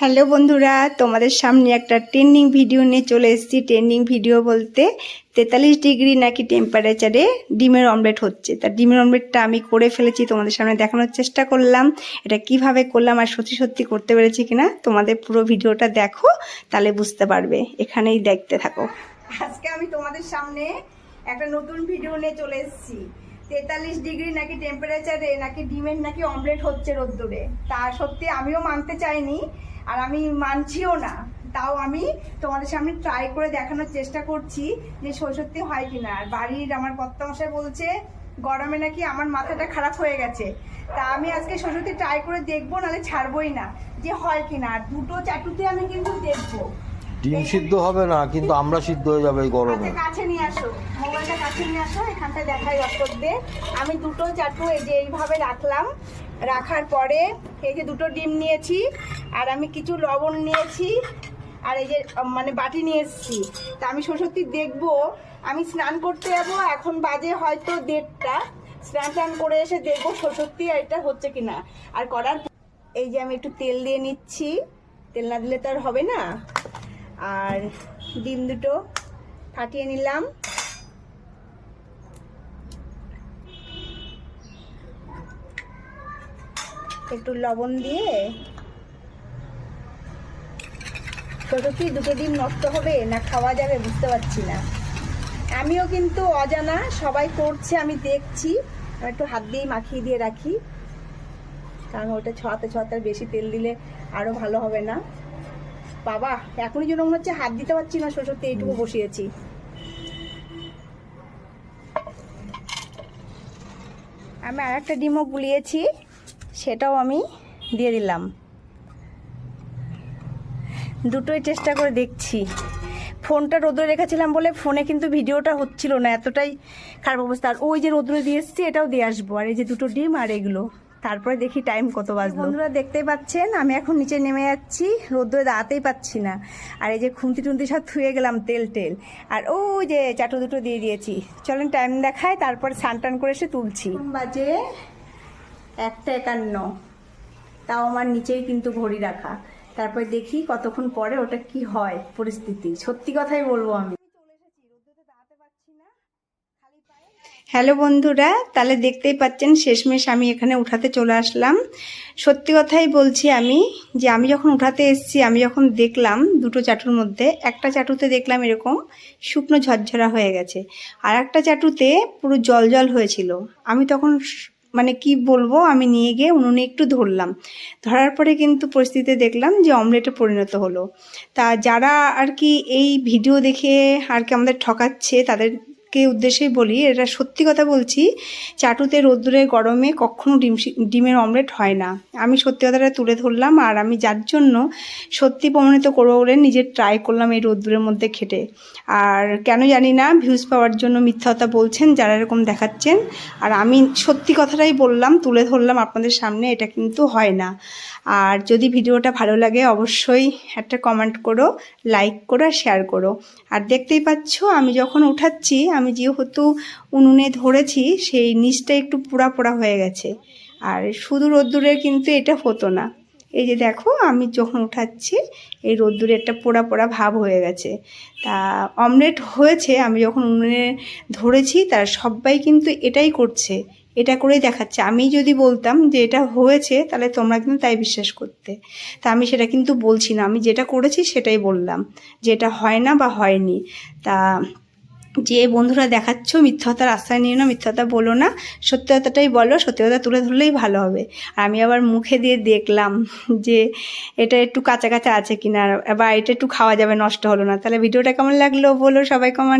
Hello বন্ধুরা, তোমাদের সামনে একটা ট্রেন্ডিং ভিডিও নিয়ে চলে এসেছি। ট্রেন্ডিং ভিডিও বলতে তেতাল্লিশ ডিগ্রি নাকি টেম্পারেচারে ডিমের অমলেট হচ্ছে। তা ডিমের অমলেটটা আমি করে ফেলেছি, তোমাদের সামনে দেখানোর চেষ্টা করলাম। এটা কীভাবে করলাম আর সত্যি সত্যি করতে পেরেছি কিনা, তোমাদের পুরো ভিডিওটা দেখো, তাহলে বুঝতে পারবে। এখানেই দেখতে থাকো। আজকে আমি তোমাদের সামনে একটা নতুন ভিডিও নিয়ে চলে এসেছি। তেতাল্লিশ ডিগ্রি নাকি টেম্পারেচারে নাকি ডিমের নাকি অমলেট হচ্ছে রোদ্দুরে? তা সত্যি আমিও মানতে চাইনি, আর আমি মানছিও না। তাও আমি তোমাদের সামনে ট্রাই করে দেখানোর চেষ্টা করছি যে সত্যি হয় কিনা। আর বাড়ির আমার কর্তামশাই বলছে, গরমে নাকি আমার মাথাটা খারাপ হয়ে গেছে। তা আমি আজকে সত্যি ট্রাই করে দেখব, নাহলে ছাড়বোই না যে হয় কিনা। আর দুটো চাটুতে আমি কিন্তু দেখব। ডিম সিদ্ধ হবে না, কিন্তু আমরা সিদ্ধ হয়ে যাবে এই গরমে। কাছে নিয়ে আসো, মোবাইলটা কাছে নিয়ে আসো এখানটায় দেখাই অষ্টকদের আমি দুটো চাটু এই যে এইভাবে রাখলাম, রাখার পরে এই যে দুটো ডিম নিয়েছি, আর আমি কিছু লবণ নিয়েছি, আর এই যে মানে বাটি নিয়ে এসেছি। তা আমি সত্যি দেখব, আমি স্নান করতে যাব, এখন বাজে হয়তো দেড়টা। স্নান টান করে এসে দেখব সত্যি এটা হচ্ছে কিনা। আর করার এই যে আমি একটু তেল দিয়ে নিচ্ছি। তেল না দিলে তো আর হবে না। আর ডিম দুটো ফাটিয়ে নিলাম। একটু লবণ দিয়ে ছোট কি দুটো ডিম নষ্ট হবে না খাওয়া যাবে বুঝতে পারছি না। আমিও কিন্তু অজানা, সবাই করছে, আমি দেখছি। আমি একটু হাত দিয়েই মাখিয়ে দিয়ে রাখি। কারণ ওটা ছড়াতে ছড়াতে বেশি তেল দিলে আরও ভালো হবে না। বাবা এখনই যেন মনে হচ্ছে হাত দিতে পারছি না সত্যি এইটুকু বসিয়েছি। আমি আর একটা ডিমও গুলিয়েছি সেটাও আমি দিয়ে দিলাম। দুটোই চেষ্টা করে দেখছি। ফোনটা রোদ্রে রেখেছিলাম বলে ফোনে কিন্তু ভিডিওটা হচ্ছিল না এতটাই খারাপ অবস্থা। আর ওই যে রোদ্রে দিয়ে এসছি এটাও দিয়ে আসব। আর এই যে দুটো ডিম আর এগুলো। তারপরে দেখি টাইম কত বাজলো। বন্ধুরা দেখতেই পাচ্ছেন আমি এখন নিচে নেমে যাচ্ছি রোদ্রে দাঁড়াতেই পাচ্ছি না। আর এই যে খুন্তি টুন্তি সব থুয়ে গেলাম তেল টেল। আর ওই যে চাটু দুটো দিয়ে দিয়েছি। চলেন টাইম দেখায় তারপর স্নান টান করে এসে তুলছি। বাজে একটা একান্ন। তাও আমার নিচেই কিন্তু ঘড়ি রাখা। তারপর দেখি কতক্ষণ পরে ওটা কি হয় পরিস্থিতি। সত্যি কথাই বলব আমি। হ্যালো বন্ধুরা, তাহলে দেখতেই পাচ্ছেন শেষমেশ আমি এখানে উঠাতে চলে আসলাম। সত্যি কথাই বলছি আমি যে আমি যখন উঠাতে এসেছি, আমি যখন দেখলাম দুটো চাটুর মধ্যে, একটা চাটুতে দেখলাম এরকম শুকনো ঝরঝরা হয়ে গেছে, আর একটা চাটুতে পুরো জল জল হয়েছিল। আমি তখন মানে কি বলব, আমি নিয়ে গিয়ে উনুনে একটু ধরলাম। ধরার পরে কিন্তু পরিস্থিতিতে দেখলাম যে অমলেটে পরিণত হলো। তা যারা আর কি এই ভিডিও দেখে আর কি আমাদের ঠকাচ্ছে তাদেরকে উদ্দেশ্যেই বলি, এটা সত্যি কথা বলছি, চাটুতে রোদ্দুরে গরমে কখনো ডিম ডিমের অমলেট হয় না। আমি সত্যি কথাটা তুলে ধরলাম আর আমি যার জন্য সত্যি প্রমাণিত করব বলে নিজের ট্রাই করলাম এই রোদ্দুরের মধ্যে খেটে। আর কেন জানি না ভিউজ পাওয়ার জন্য মিথ্যা কথা বলছেন, যারা এরকম দেখাচ্ছেন। আর আমি সত্যি কথাটাই বললাম, তুলে ধরলাম আপনাদের সামনে, এটা কিন্তু হয় না। আর যদি ভিডিওটা ভালো লাগে অবশ্যই একটা কমেন্ট করো লাইক করো আর শেয়ার করো। আর দেখতেই পাচ্ছ, আমি যখন উঠাচ্ছি, আমি যেহেতু উনুনে ধরেছি, সেই নিচটা একটু পোড়া পোড়া হয়ে গেছে। আর শুধু রোদ্দুরে কিন্তু এটা হতো না। এই যে দেখো, আমি যখন উঠাচ্ছি, এই রোদ্দুরে একটা পোড়া পোড়া ভাব হয়ে গেছে। তা অমলেট হয়েছে, আমি যখন উনুনে ধরেছি তার সবাই কিন্তু এটাই করছে, এটা করেই দেখাচ্ছে। আমি যদি বলতাম যে এটা হয়েছে, তাহলে তোমরা কিন্তু তাই বিশ্বাস করতে। তা আমি সেটা কিন্তু বলছি না। আমি যেটা করেছি, সেটাই বললাম যে এটা হয় না বা হয়নি। তা যে বন্ধুরা দেখাচ্ছ, মিথ্যতার আশ্রয় নিও না, মিথ্যতা বলো না। সত্যতাটাই বলো সত্যতা তুলে ধরলেই ভালো হবে। আর আমি আবার মুখে দিয়ে দেখলাম যে এটা একটু কাঁচা কাঁচা আছে কিনা বা এটা একটু খাওয়া যাবে, নষ্ট হলো না। তাহলে ভিডিওটা কেমন লাগল বলো সবাই কমেন্ট